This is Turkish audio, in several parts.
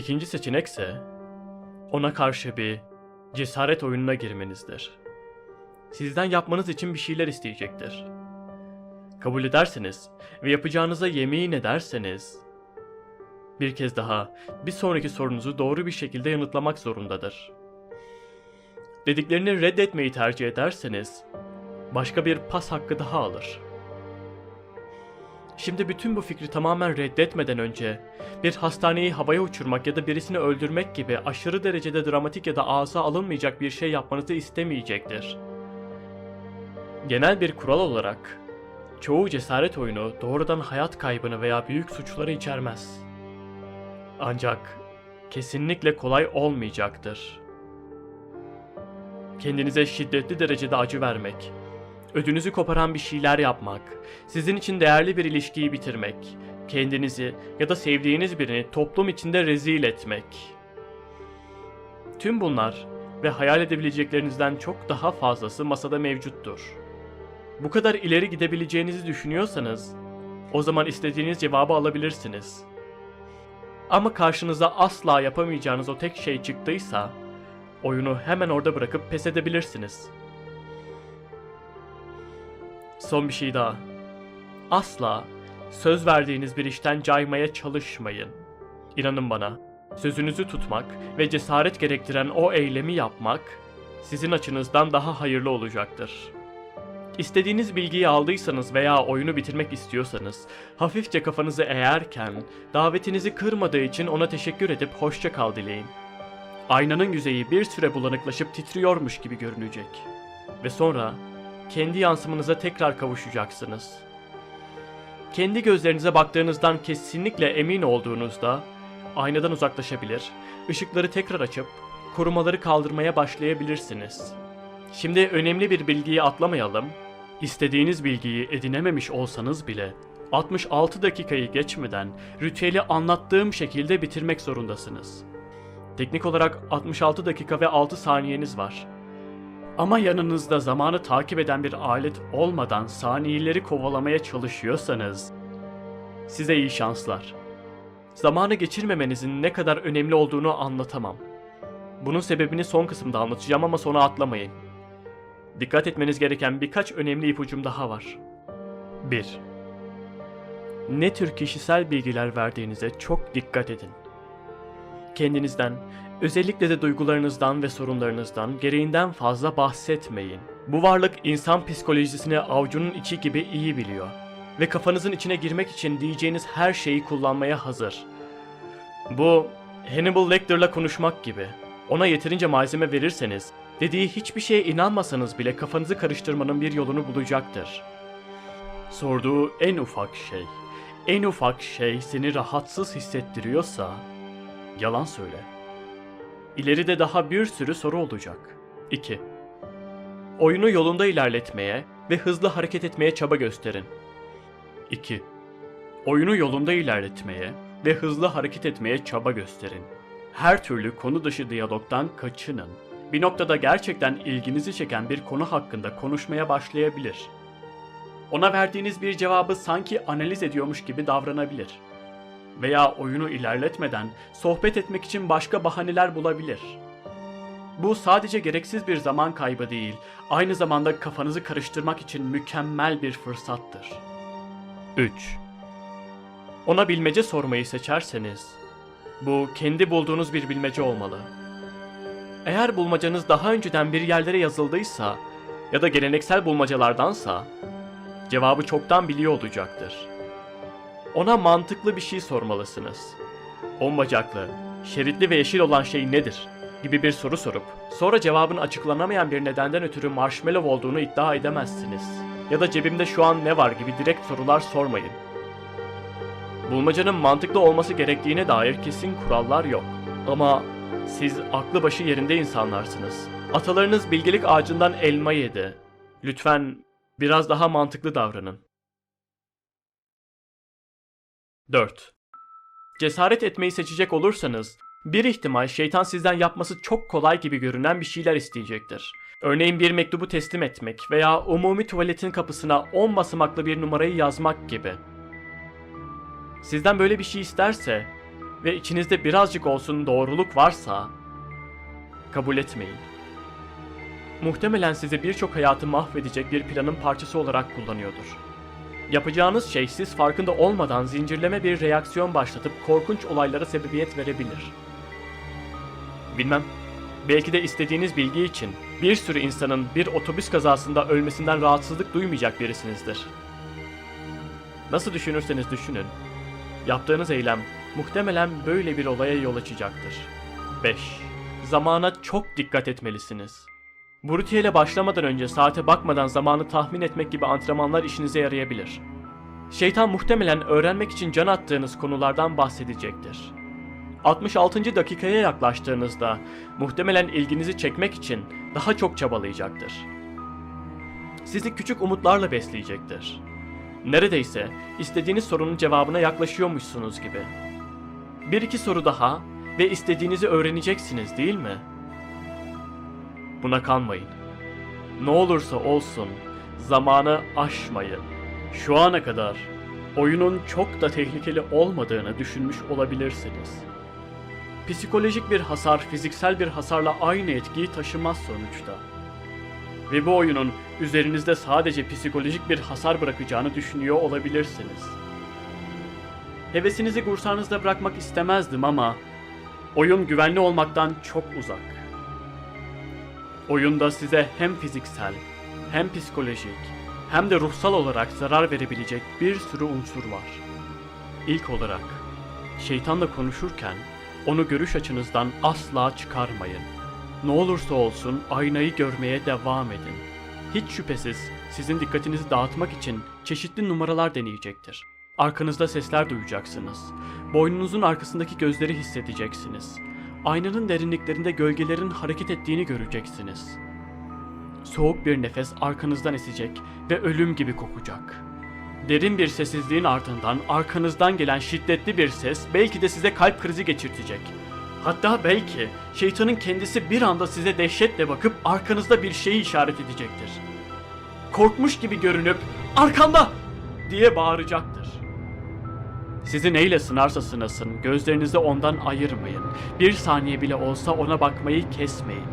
İkinci seçenekse ona karşı bir cesaret oyununa girmenizdir. Sizden yapmanız için bir şeyler isteyecektir. Kabul ederseniz ve yapacağınıza yemin ederseniz bir kez daha bir sonraki sorunuzu doğru bir şekilde yanıtlamak zorundadır. Dediklerini reddetmeyi tercih ederseniz başka bir pas hakkı daha alır. Şimdi bütün bu fikri tamamen reddetmeden önce bir hastaneyi havaya uçurmak ya da birisini öldürmek gibi aşırı derecede dramatik ya da ağza alınmayacak bir şey yapmanızı istemeyecektir. Genel bir kural olarak çoğu cesaret oyunu doğrudan hayat kaybını veya büyük suçları içermez. Ancak kesinlikle kolay olmayacaktır. Kendinize şiddetli derecede acı vermek, ödünüzü koparan bir şeyler yapmak, sizin için değerli bir ilişkiyi bitirmek, kendinizi ya da sevdiğiniz birini toplum içinde rezil etmek. Tüm bunlar ve hayal edebileceklerinizden çok daha fazlası masada mevcuttur. Bu kadar ileri gidebileceğinizi düşünüyorsanız, o zaman istediğiniz cevabı alabilirsiniz. Ama karşınıza asla yapamayacağınız o tek şey çıktıysa, oyunu hemen orada bırakıp pes edebilirsiniz. Son bir şey daha. Asla söz verdiğiniz bir işten caymaya çalışmayın. İnanın bana, sözünüzü tutmak ve cesaret gerektiren o eylemi yapmak sizin açınızdan daha hayırlı olacaktır. İstediğiniz bilgiyi aldıysanız veya oyunu bitirmek istiyorsanız, hafifçe kafanızı eğerken, davetinizi kırmadığı için ona teşekkür edip hoşça kal dileyin. Aynanın yüzeyi bir süre bulanıklaşıp titriyormuş gibi görünecek. Ve sonra kendi yansımınıza tekrar kavuşacaksınız. Kendi gözlerinize baktığınızdan kesinlikle emin olduğunuzda aynadan uzaklaşabilir, ışıkları tekrar açıp korumaları kaldırmaya başlayabilirsiniz. Şimdi önemli bir bilgiyi atlamayalım. İstediğiniz bilgiyi edinememiş olsanız bile 66 dakikayı geçmeden ritüeli anlattığım şekilde bitirmek zorundasınız. Teknik olarak 66 dakika ve 6 saniyeniz var. Ama yanınızda zamanı takip eden bir alet olmadan saniyeleri kovalamaya çalışıyorsanız size iyi şanslar. Zamanı geçirmemenizin ne kadar önemli olduğunu anlatamam. Bunun sebebini son kısımda anlatacağım ama sona atlamayın. Dikkat etmeniz gereken birkaç önemli ipucum daha var. 1. Ne tür kişisel bilgiler verdiğinize çok dikkat edin. Kendinizden, özellikle de duygularınızdan ve sorunlarınızdan gereğinden fazla bahsetmeyin. Bu varlık insan psikolojisini avucunun içi gibi iyi biliyor ve kafanızın içine girmek için diyeceğiniz her şeyi kullanmaya hazır. Bu Hannibal Lecter'la konuşmak gibi. Ona yeterince malzeme verirseniz, dediği hiçbir şeye inanmasanız bile kafanızı karıştırmanın bir yolunu bulacaktır. Sorduğu en ufak şey, en ufak şey seni rahatsız hissettiriyorsa, yalan söyle. İleride daha bir sürü soru olacak. 2. Oyunu yolunda ilerletmeye ve hızlı hareket etmeye çaba gösterin. 2. Oyunu yolunda ilerletmeye ve hızlı hareket etmeye çaba gösterin. Her türlü konu dışı diyalogdan kaçının. Bir noktada gerçekten ilginizi çeken bir konu hakkında konuşmaya başlayabilir. Ona verdiğiniz bir cevabı sanki analiz ediyormuş gibi davranabilir. Veya oyunu ilerletmeden sohbet etmek için başka bahaneler bulabilir. Bu sadece gereksiz bir zaman kaybı değil, aynı zamanda kafanızı karıştırmak için mükemmel bir fırsattır. 3. Ona bilmece sormayı seçerseniz, bu kendi bulduğunuz bir bilmece olmalı. Eğer bulmacanız daha önceden bir yerlere yazıldıysa ya da geleneksel bulmacalardansa, cevabı çoktan biliyor olacaktır. Ona mantıklı bir şey sormalısınız. On bacaklı, şeritli ve yeşil olan şey nedir? gibi bir soru sorup sonra cevabın açıklanamayan bir nedenden ötürü marshmallow olduğunu iddia edemezsiniz. Ya da cebimde şu an ne var gibi direkt sorular sormayın. Bulmacanın mantıklı olması gerektiğine dair kesin kurallar yok. Ama siz aklı başı yerinde insanlarsınız. Atalarınız bilgelik ağacından elma yedi. Lütfen biraz daha mantıklı davranın. 4. Cesaret etmeyi seçecek olursanız, bir ihtimal şeytan sizden yapması çok kolay gibi görünen bir şeyler isteyecektir. Örneğin bir mektubu teslim etmek veya umumi tuvaletin kapısına 10 basamaklı bir numarayı yazmak gibi. Sizden böyle bir şey isterse, ve içinizde birazcık olsun doğruluk varsa kabul etmeyin. Muhtemelen sizi birçok hayatı mahvedecek bir planın parçası olarak kullanıyordur. Yapacağınız şey siz farkında olmadan zincirleme bir reaksiyon başlatıp korkunç olaylara sebebiyet verebilir. Bilmem. Belki de istediğiniz bilgi için bir sürü insanın bir otobüs kazasında ölmesinden rahatsızlık duymayacak birisinizdir. Nasıl düşünürseniz düşünün. Yaptığınız eylem muhtemelen böyle bir olaya yol açacaktır. 5. Zamana çok dikkat etmelisiniz. Bu ritüele başlamadan önce saate bakmadan zamanı tahmin etmek gibi antrenmanlar işinize yarayabilir. Şeytan muhtemelen öğrenmek için can attığınız konulardan bahsedecektir. 66. dakikaya yaklaştığınızda muhtemelen ilginizi çekmek için daha çok çabalayacaktır. Sizi küçük umutlarla besleyecektir. Neredeyse istediğiniz sorunun cevabına yaklaşıyormuşsunuz gibi. Bir iki soru daha ve istediğinizi öğreneceksiniz değil mi? Buna kanmayın. Ne olursa olsun zamanı aşmayın. Şu ana kadar oyunun çok da tehlikeli olmadığını düşünmüş olabilirsiniz. Psikolojik bir hasar fiziksel bir hasarla aynı etkiyi taşımaz sonuçta. Ve bu oyunun üzerinizde sadece psikolojik bir hasar bırakacağını düşünüyor olabilirsiniz. Hevesinizi kursanızda bırakmak istemezdim ama oyun güvenli olmaktan çok uzak. Oyunda size hem fiziksel, hem psikolojik, hem de ruhsal olarak zarar verebilecek bir sürü unsur var. İlk olarak, şeytanla konuşurken onu görüş açınızdan asla çıkarmayın. Ne olursa olsun aynayı görmeye devam edin. Hiç şüphesiz sizin dikkatinizi dağıtmak için çeşitli numaralar deneyecektir. Arkanızda sesler duyacaksınız. Boynunuzun arkasındaki gözleri hissedeceksiniz. Aynanın derinliklerinde gölgelerin hareket ettiğini göreceksiniz. Soğuk bir nefes arkanızdan esecek ve ölüm gibi kokacak. Derin bir sessizliğin ardından arkanızdan gelen şiddetli bir ses belki de size kalp krizi geçirtecek. Hatta belki şeytanın kendisi bir anda size dehşetle bakıp arkanızda bir şeyi işaret edecektir. Korkmuş gibi görünüp "Arkanda!" diye bağıracaktır. Sizi neyle sınarsa sınasın, gözlerinizi ondan ayırmayın. Bir saniye bile olsa ona bakmayı kesmeyin.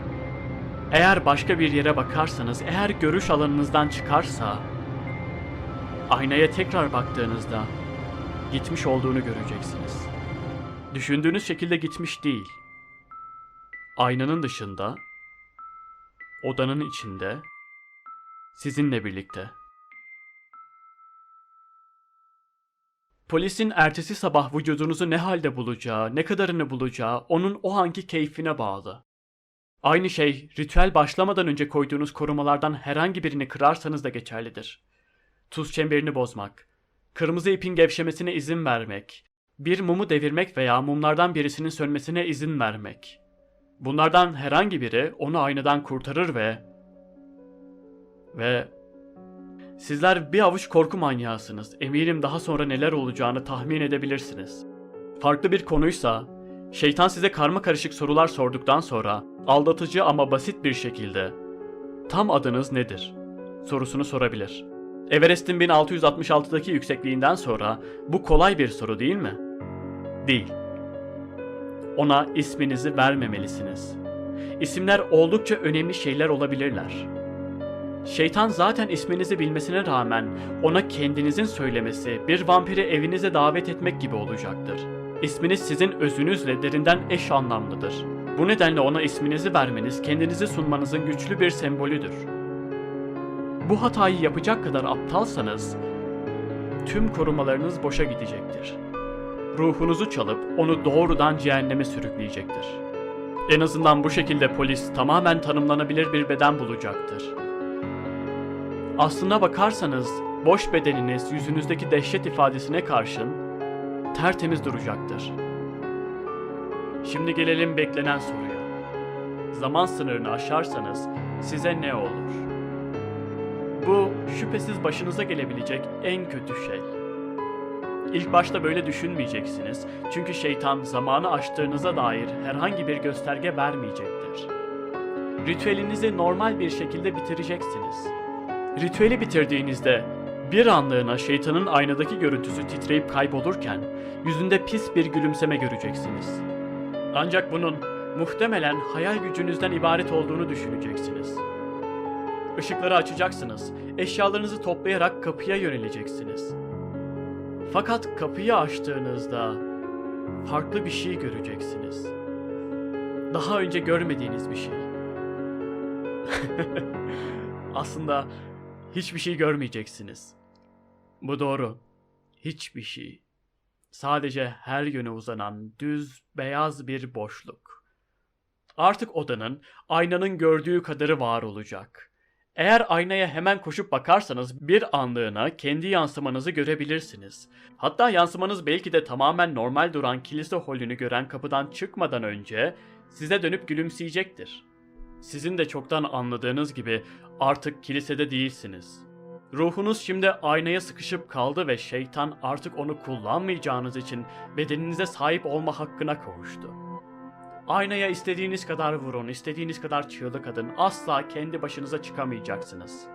Eğer başka bir yere bakarsanız, eğer görüş alanınızdan çıkarsa, aynaya tekrar baktığınızda gitmiş olduğunu göreceksiniz. Düşündüğünüz şekilde gitmiş değil. Aynanın dışında, odanın içinde, sizinle birlikte. Polisin ertesi sabah vücudunuzu ne halde bulacağı, ne kadarını bulacağı onun o anki keyfine bağlı. Aynı şey ritüel başlamadan önce koyduğunuz korumalardan herhangi birini kırarsanız da geçerlidir. Tuz çemberini bozmak, kırmızı ipin gevşemesine izin vermek, bir mumu devirmek veya mumlardan birisinin sönmesine izin vermek. Bunlardan herhangi biri onu aynadan kurtarır ve ve Sizler bir avuç korku manyağısınız. Eminim daha sonra neler olacağını tahmin edebilirsiniz. Farklı bir konuysa, şeytan size karma karışık sorular sorduktan sonra aldatıcı ama basit bir şekilde tam adınız nedir sorusunu sorabilir. Everest'in 1666'daki yüksekliğinden sonra bu kolay bir soru değil mi? Değil. Ona isminizi vermemelisiniz. İsimler oldukça önemli şeyler olabilirler. Şeytan zaten isminizi bilmesine rağmen ona kendinizin söylemesi bir vampiri evinize davet etmek gibi olacaktır. İsminiz sizin özünüzle derinden eş anlamlıdır. Bu nedenle ona isminizi vermeniz kendinizi sunmanızın güçlü bir sembolüdür. Bu hatayı yapacak kadar aptalsanız tüm korumalarınız boşa gidecektir. Ruhunuzu çalıp onu doğrudan cehenneme sürükleyecektir. En azından bu şekilde polis tamamen tanımlanabilir bir beden bulacaktır. Aslına bakarsanız boş bedeniniz yüzünüzdeki dehşet ifadesine karşın tertemiz duracaktır. Şimdi gelelim beklenen soruya. Zaman sınırını aşarsanız size ne olur? Bu şüphesiz başınıza gelebilecek en kötü şey. İlk başta böyle düşünmeyeceksiniz çünkü şeytan zamanı aştığınıza dair herhangi bir gösterge vermeyecektir. Ritüelinizi normal bir şekilde bitireceksiniz. Ritüeli bitirdiğinizde Bir anlığına şeytanın aynadaki görüntüsü titreyip kaybolurken yüzünde pis bir gülümseme göreceksiniz. Ancak bunun muhtemelen hayal gücünüzden ibaret olduğunu düşüneceksiniz. Işıkları açacaksınız, eşyalarınızı toplayarak kapıya yöneleceksiniz. Fakat kapıyı açtığınızda farklı bir şey göreceksiniz. Daha önce görmediğiniz bir şey. Aslında hiçbir şey görmeyeceksiniz. Bu doğru. Hiçbir şey. Sadece her yöne uzanan düz beyaz bir boşluk. Artık odanın aynanın gördüğü kadarı var olacak. Eğer aynaya hemen koşup bakarsanız bir anlığına kendi yansımanızı görebilirsiniz. Hatta yansımanız belki de tamamen normal duran kilise holünü gören kapıdan çıkmadan önce size dönüp gülümseyecektir. Sizin de çoktan anladığınız gibi artık kilisede değilsiniz. Ruhunuz şimdi aynaya sıkışıp kaldı ve şeytan artık onu kullanmayacağınız için bedeninize sahip olma hakkına kavuştu. Aynaya istediğiniz kadar vurun, istediğiniz kadar çığlık atın, asla kendi başınıza çıkamayacaksınız.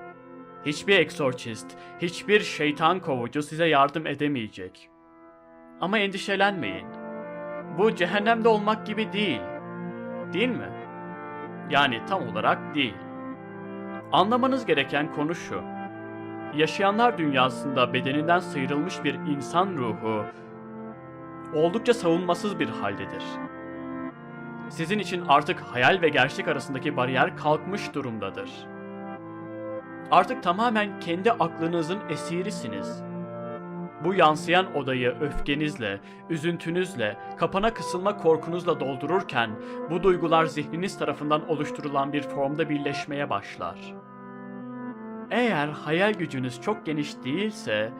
Hiçbir eksorcist, hiçbir şeytan kovucu size yardım edemeyecek. Ama endişelenmeyin. Bu cehennemde olmak gibi değil. Değil mi? Yani tam olarak değil. Anlamanız gereken konu şu. Yaşayanlar dünyasında bedeninden sıyrılmış bir insan ruhu oldukça savunmasız bir haldedir. Sizin için artık hayal ve gerçek arasındaki bariyer kalkmış durumdadır. Artık tamamen kendi aklınızın esirisiniz. Bu yansıyan odayı öfkenizle, üzüntünüzle, kapana kısılma korkunuzla doldururken bu duygular zihniniz tarafından oluşturulan bir formda birleşmeye başlar. Eğer hayal gücünüz çok geniş değilse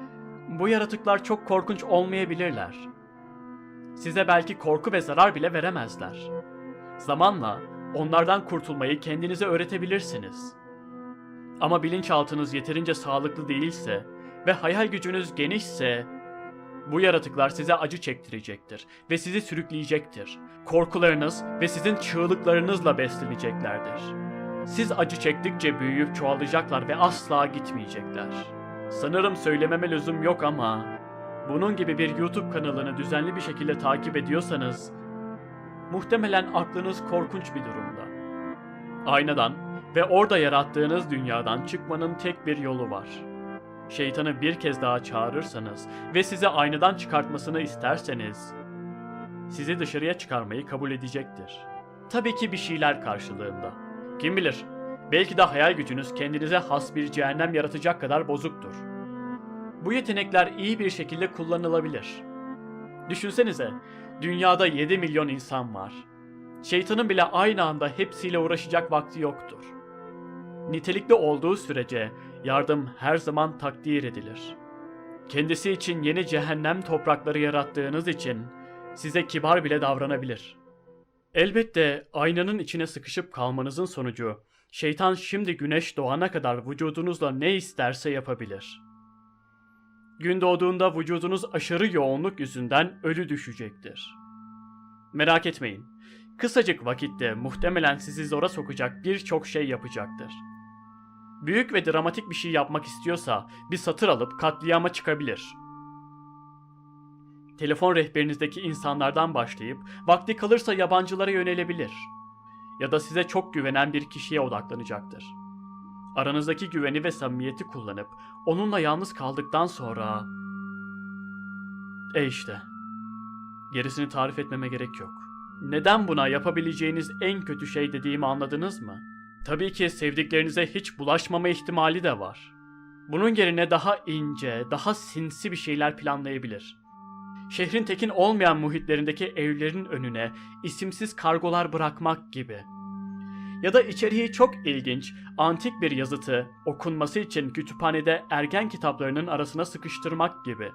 bu yaratıklar çok korkunç olmayabilirler. Size belki korku ve zarar bile veremezler. Zamanla onlardan kurtulmayı kendinize öğretebilirsiniz. Ama bilinçaltınız yeterince sağlıklı değilse ve hayal gücünüz genişse bu yaratıklar size acı çektirecektir ve sizi sürükleyecektir. Korkularınız ve sizin çığlıklarınızla besleneceklerdir. Siz acı çektikçe büyüyüp çoğalacaklar ve asla gitmeyecekler. Sanırım söylememe lüzum yok ama bunun gibi bir YouTube kanalını düzenli bir şekilde takip ediyorsanız muhtemelen aklınız korkunç bir durumda. Aynadan ve orada yarattığınız dünyadan çıkmanın tek bir yolu var. Şeytanı bir kez daha çağırırsanız ve sizi aynadan çıkartmasını isterseniz sizi dışarıya çıkarmayı kabul edecektir. Tabii ki bir şeyler karşılığında. Kim bilir, belki de hayal gücünüz kendinize has bir cehennem yaratacak kadar bozuktur. Bu yetenekler iyi bir şekilde kullanılabilir. Düşünsenize, dünyada 7 milyon insan var. Şeytanın bile aynı anda hepsiyle uğraşacak vakti yoktur. Nitelikli olduğu sürece yardım her zaman takdir edilir. Kendisi için yeni cehennem toprakları yarattığınız için size kibar bile davranabilir. Elbette aynanın içine sıkışıp kalmanızın sonucu şeytan şimdi güneş doğana kadar vücudunuzla ne isterse yapabilir. Gün doğduğunda vücudunuz aşırı yoğunluk yüzünden ölü düşecektir. Merak etmeyin. Kısacık vakitte muhtemelen sizi zora sokacak birçok şey yapacaktır. Büyük ve dramatik bir şey yapmak istiyorsa bir satır alıp katliama çıkabilir. Telefon rehberinizdeki insanlardan başlayıp vakti kalırsa yabancılara yönelebilir. Ya da size çok güvenen bir kişiye odaklanacaktır. Aranızdaki güveni ve samimiyeti kullanıp onunla yalnız kaldıktan sonra... E işte. Gerisini tarif etmeme gerek yok. Neden buna yapabileceğiniz en kötü şey dediğimi anladınız mı? Tabii ki sevdiklerinize hiç bulaşmama ihtimali de var. Bunun yerine daha ince, daha sinsi bir şeyler planlayabilir. Şehrin tekin olmayan muhitlerindeki evlerin önüne isimsiz kargolar bırakmak gibi. Ya da içeriği çok ilginç, antik bir yazıtı okunması için kütüphanede ergen kitaplarının arasına sıkıştırmak gibi.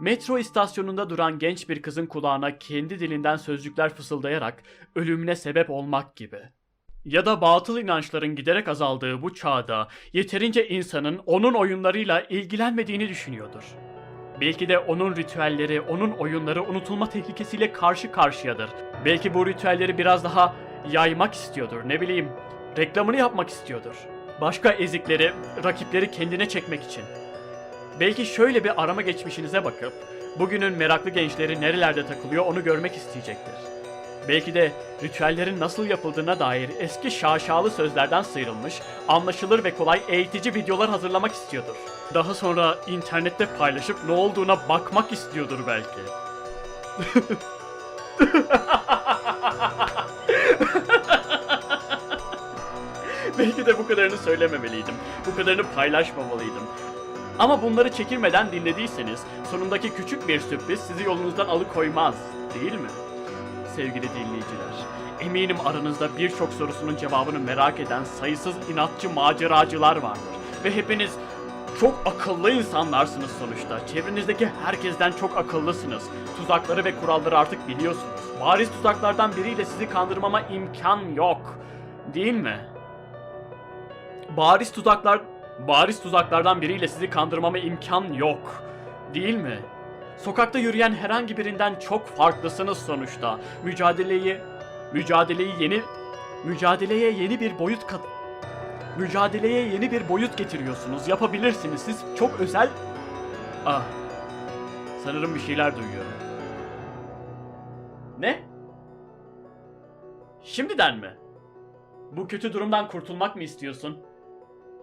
Metro istasyonunda duran genç bir kızın kulağına kendi dilinden sözcükler fısıldayarak ölümüne sebep olmak gibi. Ya da batıl inançların giderek azaldığı bu çağda yeterince insanın onun oyunlarıyla ilgilenmediğini düşünüyordur. Belki de onun ritüelleri, onun oyunları unutulma tehlikesiyle karşı karşıyadır. Belki bu ritüelleri biraz daha yaymak istiyordur, ne bileyim, reklamını yapmak istiyordur. Başka ezikleri, rakipleri kendine çekmek için. Belki şöyle bir arama geçmişinize bakıp bugünün meraklı gençleri nerelerde takılıyor onu görmek isteyecektir. Belki de ritüellerin nasıl yapıldığına dair eski şaşalı sözlerden sıyrılmış, anlaşılır ve kolay eğitici videolar hazırlamak istiyordur. Daha sonra internette paylaşıp ne olduğuna bakmak istiyordur belki. Belki de bu kadarını söylememeliydim. Bu kadarını paylaşmamalıydım. Ama bunları çekilmeden dinlediyseniz sonundaki küçük bir sürpriz sizi yolunuzdan alıkoymaz, değil mi? Sevgili dinleyiciler, eminim aranızda birçok sorusunun cevabını merak eden sayısız inatçı maceracılar vardır. Ve hepiniz çok akıllı insanlarsınız sonuçta. Çevrenizdeki herkesten çok akıllısınız. Tuzakları ve kuralları artık biliyorsunuz. Bariz tuzaklardan biriyle sizi kandırmama imkan yok. Değil mi? Bariz tuzaklar bariz tuzaklardan biriyle sizi kandırmama imkan yok. Değil mi? Sokakta yürüyen herhangi birinden çok farklısınız sonuçta. Mücadeleyi mücadeleyi yeni mücadeleye yeni bir boyut kat mücadeleye yeni bir boyut getiriyorsunuz. Yapabilirsiniz. Siz çok özel Ah. Sanırım bir şeyler duyuyorum. Ne? Şimdiden mi? Bu kötü durumdan kurtulmak mı istiyorsun?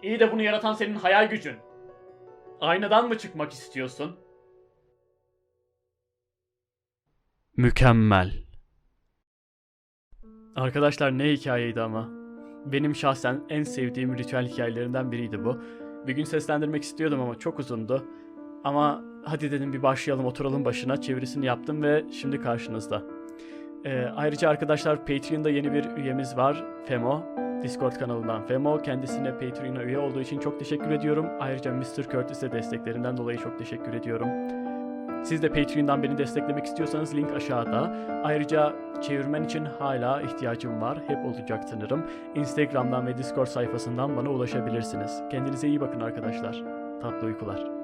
İyi de bunu yaratan senin hayal gücün. Aynadan mı çıkmak istiyorsun? Mükemmel. Arkadaşlar ne hikayeydi ama. Benim şahsen en sevdiğim ritüel hikayelerinden biriydi bu. Bir gün seslendirmek istiyordum ama çok uzundu. Ama hadi dedim bir başlayalım oturalım başına çevirisini yaptım ve şimdi karşınızda. Ee, ayrıca arkadaşlar Patreon'da yeni bir üyemiz var. Femo. Discord kanalından Femo. Kendisine Patreon'a üye olduğu için çok teşekkür ediyorum. Ayrıca Mr. Curtis'e desteklerinden dolayı çok teşekkür ediyorum. Siz de Patreon'dan beni desteklemek istiyorsanız link aşağıda. Ayrıca çevirmen için hala ihtiyacım var. Hep olacak sanırım. Instagram'dan ve Discord sayfasından bana ulaşabilirsiniz. Kendinize iyi bakın arkadaşlar. Tatlı uykular.